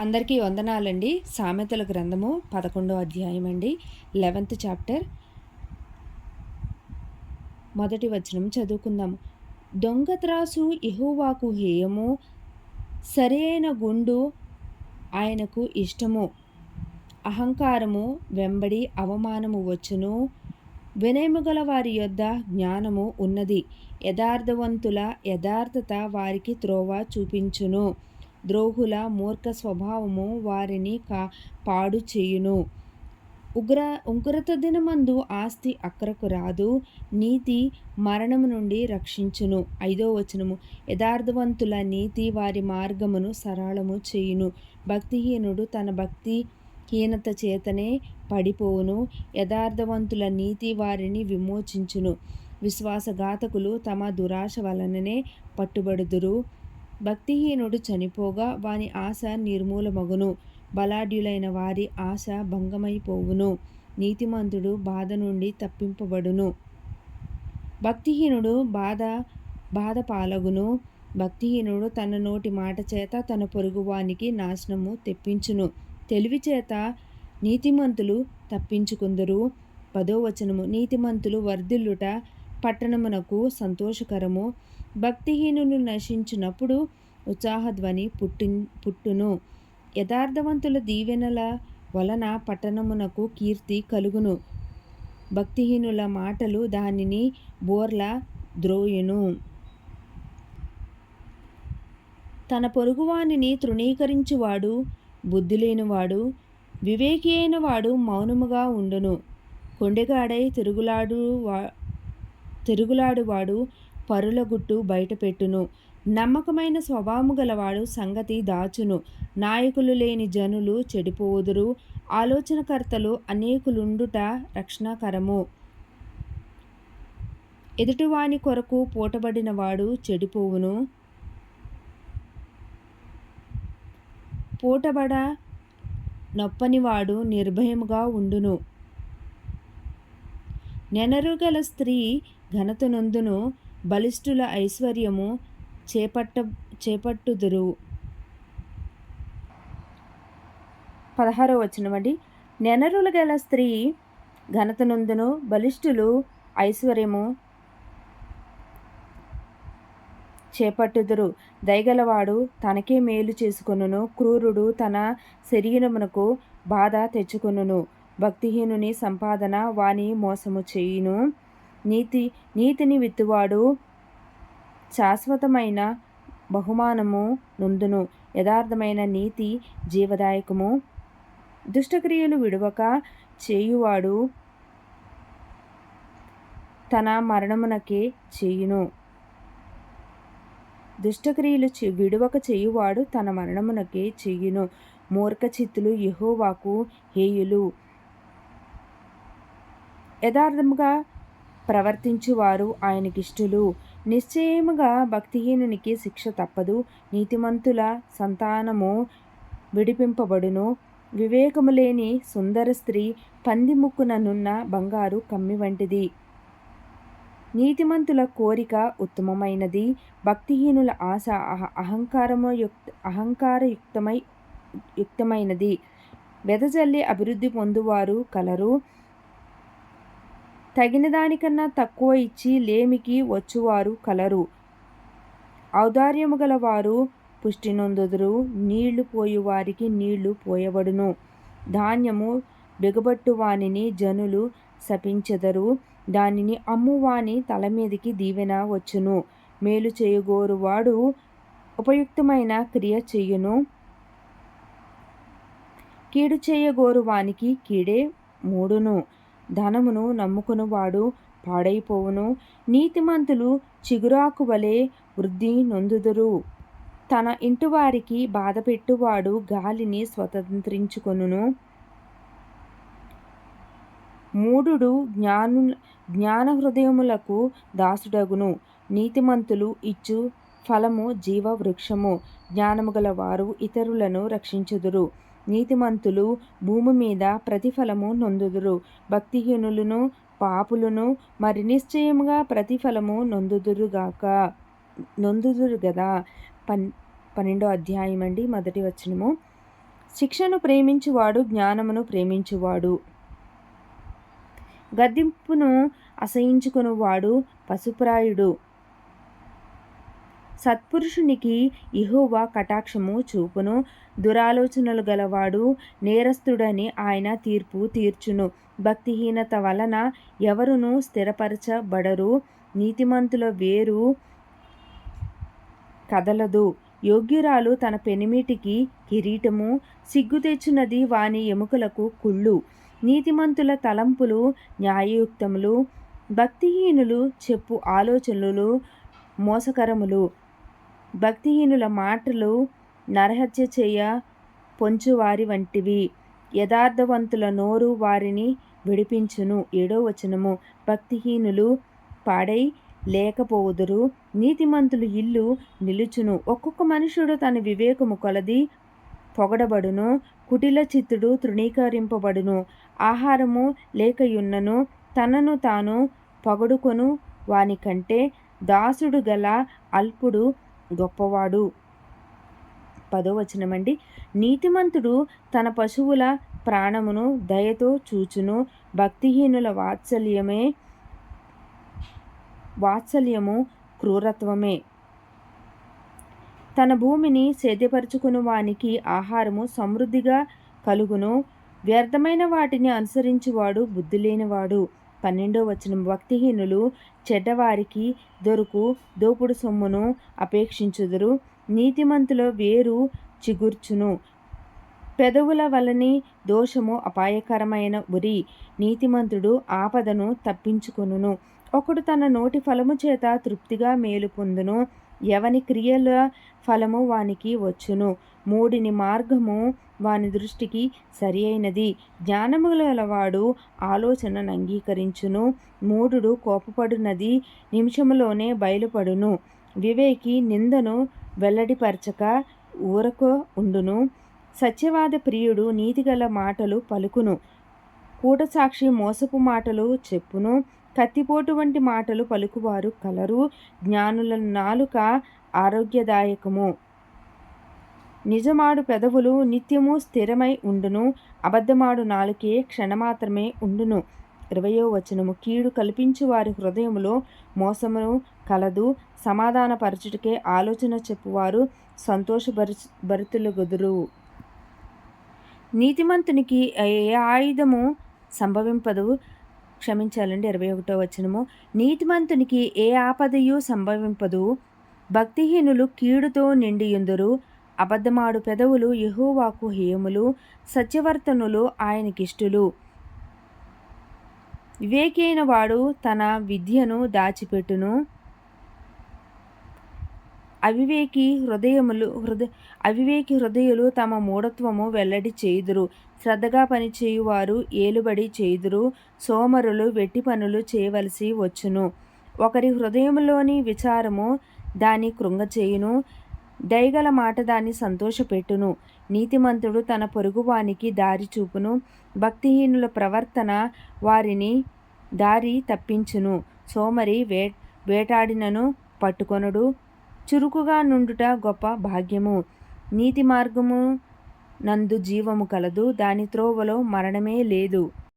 అందరికీ వందనాలండి. సామెతల గ్రంథము పదకొండో అధ్యాయం అండి. Eleventh chapter. మొదటి వచనం చదువుకుందాం దొంగ త్రాసు ఇహోవాకు హేయము సరైన గుండు ఆయనకు ఇష్టము. అహంకారము వెంబడి అవమానము వచ్చును. వినయముగల వారి యొద్ద జ్ఞానము ఉన్నది. యథార్థవంతుల యథార్థత వారికి త్రోవ చూపించును. ద్రోహుల మూర్ఖ స్వభావము వారిని కా పాడు చేయును ఉగ్ర ఉగ్రత దినమందు ఆస్తి అక్కరకు రాదు నీతి మరణము నుండి రక్షించును. ఐదో వచనము యథార్థవంతుల నీతి వారి మార్గమును సరళము చేయును. భక్తిహీనుడు తన భక్తి హీనత చేతనే పడిపోవును యథార్థవంతుల నీతి వారిని విమోచించును. విశ్వాసఘాతకులు తమ దురాశ వలననే పట్టుబడుదురు. భక్తిహీనుడు చనిపోగా వాని ఆశ నిర్మూలమగును. బలాఢ్యులైన వారి ఆశ భంగమైపోవును. నీతిమంతుడు బాధ నుండి తప్పింపబడును. భక్తిహీనుడు బాధ బాధ పాలగును భక్తిహీనుడు తన నోటి మాట చేత తన పొరుగువానికి నాశనము తెప్పించును. తెలివి చేత నీతిమంతులు తప్పించుకుందరు. పదో వచనము నీతిమంతులు వర్ధిల్లుట పట్టణమునకు సంతోషకరము. భక్తిహీనులు నశించినప్పుడు ఉత్సాహధ్వని పుట్టి పుట్టును. యథార్థవంతుల దీవెనల వలన పట్టణమునకు కీర్తి కలుగును. భక్తిహీనుల మాటలు దానిని బోర్ల ద్రోయును. తన పొరుగువానిని తృణీకరించువాడు బుద్ధి లేనివాడు వివేకి అయిన వాడు మౌనముగా ఉండును. కొండెగాడై తిరుగులాడు వా తిరుగులాడువాడు పరుల గుట్టు బయటపెట్టును. నమ్మకమైన స్వభావము గలవాడు సంగతి దాచును. నాయకులు లేని జనులు చెడిపోదురు. ఆలోచనకర్తలు అనేకులుండుట రక్షణకరము. ఎదుటివాని కొరకు పూటబడిన వాడు చెడిపోవును. పూటబడ నొప్పనివాడు నిర్భయముగా ఉండును. నెనరుగల స్త్రీ ఘనతనొందును బలిష్ఠుల ఐశ్వర్యము చేపట్ట చేపట్టుదురు. పదహారో వచనమండి నెనరులు గల స్త్రీ ఘనతనందును బలిష్ఠులు ఐశ్వర్యము చేపట్టుదురు. దయగలవాడు తనకే మేలు చేసుకొనును క్రూరుడు తన శరీరమునకు బాధ తెచ్చుకొనును. భక్తిహీనుని సంపాదన వాని మోసము చేయును. నీతి నీతిని విత్తువాడు శాశ్వతమైన బహుమానము నొందును. యథార్థమైన నీతి జీవదాయకము. దుష్టక్రియలు విడవక చేయువాడు తన మరణమునకే చేయును. దుష్టక్రియలు విడువక చేయువాడు తన మరణమునకే చేయును. మూర్ఖ చిత్తులు యహోవాకు హేయులు. యథార్థముగా ప్రవర్తించువారు ఆయనకిష్టులు. నిశ్చయముగా భక్తిహీనునికి శిక్ష తప్పదు. నీతిమంతుల సంతానము విడిపింపబడును. వివేకము లేని సుందర స్త్రీ పంది ముక్కుననున్న బంగారు కమ్మి వంటిది. నీతిమంతుల కోరిక ఉత్తమమైనది. భక్తిహీనుల ఆశ అహంకారము యుక్త అహంకారయుక్తమై యుక్తమైనది. వెదజల్లి అభివృద్ధి పొందువారు కలరు. తగిన దానికన్నా తక్కువ ఇచ్చి లేమికి వచ్చువారు కలరు. ఔదార్యము గలవారు పుష్టి నొందుదురు నీళ్ళు పోయువారికి నీళ్ళు పోయబడును. ధాన్యము బిగబట్టువానిని జనులు శపించెదరు దానిని అమ్మువాని తల మీదికి దీవెన వచ్చును. మేలు చేయగోరువాడు ఉపయుక్తమైన క్రియ చెయ్యును కీడు చేయగోరువానికి కీడే మూడును. ధనమును నమ్ముకునివాడు పాడైపోవును. నీతిమంతులు చిగురాకు వలె వృద్ధి నొందుదురు. తన ఇంటివారికి బాధపెట్టువాడు గాలిని స్వతంత్రించుకొనును. మూడుడు జ్ఞాను జ్ఞాన హృదయములకు దాసుడగును. నీతిమంతులు ఇచ్చు ఫలము జీవ వృక్షము జ్ఞానము గల వారు ఇతరులను రక్షించుదురు. నీతిమంతులు భూమి మీద ప్రతిఫలము నొందుదురు. భక్తిహీనులను పాపులను మరి నిశ్చయముగా ప్రతిఫలము నొందుదురుగాక నొందుదురు గదా? పన్ పన్నెండో అధ్యాయం అండి మొదటి వచనము. శిక్షను ప్రేమించువాడు జ్ఞానమును ప్రేమించువాడు. గద్దింపును అసహించుకునివాడు పశుప్రాయుడు. సత్పురుషునికి ఇహోవా కటాక్షము చూపును. దురాలోచనలు గలవాడు నేరస్తుడని ఆయన తీర్పు తీర్చును. భక్తిహీనత వలన ఎవరునూ స్థిరపరచబడరు. నీతిమంతుల వేరు కదలదు. యోగ్యురాలు తన పెనిమిటికి కిరీటము సిగ్గు తెచ్చినది వాని ఎముకలకు కుళ్ళు. నీతిమంతుల తలంపులు న్యాయయుక్తములు. భక్తిహీనులు చెప్పు ఆలోచనలు మోసకరములు. భక్తిహీనుల మాటలు నరహత్య చేయ పొంచువారి వంటివి. యథార్థవంతుల నోరు వారిని విడిపించును. ఏడో వచనము. భక్తిహీనులు పాడై లేకపోదురు నీతిమంతులు ఇల్లు నిలుచును. ఒక్కొక్క మనుషుడు తన వివేకము కొలది పొగడబడును కుటిల చిత్తుడు తృణీకరింపబడును. ఆహారము లేకయున్నను తనను తాను పొగడుకొను వానికంటే దాసుడు గల అల్పుడు గొప్పవాడు. పదో వచనమండి. నీతిమంతుడు తన పశువుల ప్రాణమును దయతో చూచును. భక్తిహీనుల వాత్సల్యమే వాత్సల్యము క్రూరత్వమే. తన భూమిని సేద్యపరుచుకుని వానికి ఆహారము సమృద్ధిగా కలుగును. వ్యర్థమైన వాటిని అనుసరించువాడు బుద్ధి లేనివాడు పన్నెండో వచనం. భక్తిహీనులు చెడ్డవారికి దొరుకు దోపుడు సొమ్మును అపేక్షించుదురు. నీతిమంతుల వేరు చిగుర్చును. పెదవుల వలని దోషము అపాయకరమైన ఉరి. నీతిమంతుడు ఆపదను తప్పించుకొనును. ఒకడు తన నోటి ఫలము చేత తృప్తిగా మేలు పొందును. ఎవని క్రియల ఫలము వానికి వచ్చును. మూడిని మార్గము వాని దృష్టికి సరి అయినది జ్ఞానము గలవాడు ఆలోచనను అంగీకరించును. మూఢుడు కోపపడునది నిమిషములోనే బయలుపడును. వివేకి నిందను వెల్లడిపరచక ఊరక ఉండును. సత్యవాద ప్రియుడు నీతిగల మాటలు పలుకును. కూటసాక్షి మోసపు మాటలు చెప్పును. కత్తిపోటు వంటి మాటలు పలుకువారు కలరు. జ్ఞానుల నాలుక ఆరోగ్యదాయకము. నిజమాడు పెదవులు నిత్యము స్థిరమై ఉండును అబద్ధమాడు నాలుకే క్షణమాత్రమే ఉండును. ఇరవయో వచనము కీడు కల్పించు వారి హృదయములో మోసమును కలదు సమాధానపరచుటకే ఆలోచన చెప్పువారు సంతోషభరి భరితులుగుదురు. నీతిమంతునికి ఏ ఆయుధము సంభవింపదు? క్షమించాలండి ఇరవై ఒకటో వచనము. నీతిమంతునికి ఏ ఆపదయు సంభవింపదు? భక్తిహీనులు కీడుతో నిండియుందురు అబద్ధమాడు పెదవులు యహోవాకు హేయములు సత్యవర్తనులు ఆయనకిష్టులు. వివేకైన వాడు తన విద్యను దాచిపెట్టును. అవివేకి హృదయములు హృదయ అవివేకి హృదయులు తమ మూఢత్వము వెల్లడి చేయుదురు. శ్రద్ధగా పనిచేయువారు ఏలుబడి చేయుదురు. సోమరులు వెట్టి పనులు చేయవలసి వచ్చును. ఒకరి హృదయంలోని విచారము దాని కృంగచేయును. దయగల మాట దాన్ని సంతోషపెట్టును. నీతిమంతుడు తన పొరుగువానికి దారి చూపును. భక్తిహీనుల ప్రవర్తన వారిని దారి తప్పించును. సోమరి వే వేటాడినను పట్టుకొనుడు. చురుకుగా నుండుట గొప్ప భాగ్యము. నీతి మార్గము నందు జీవము కలదు. దాని త్రోవలో మరణమే లేదు.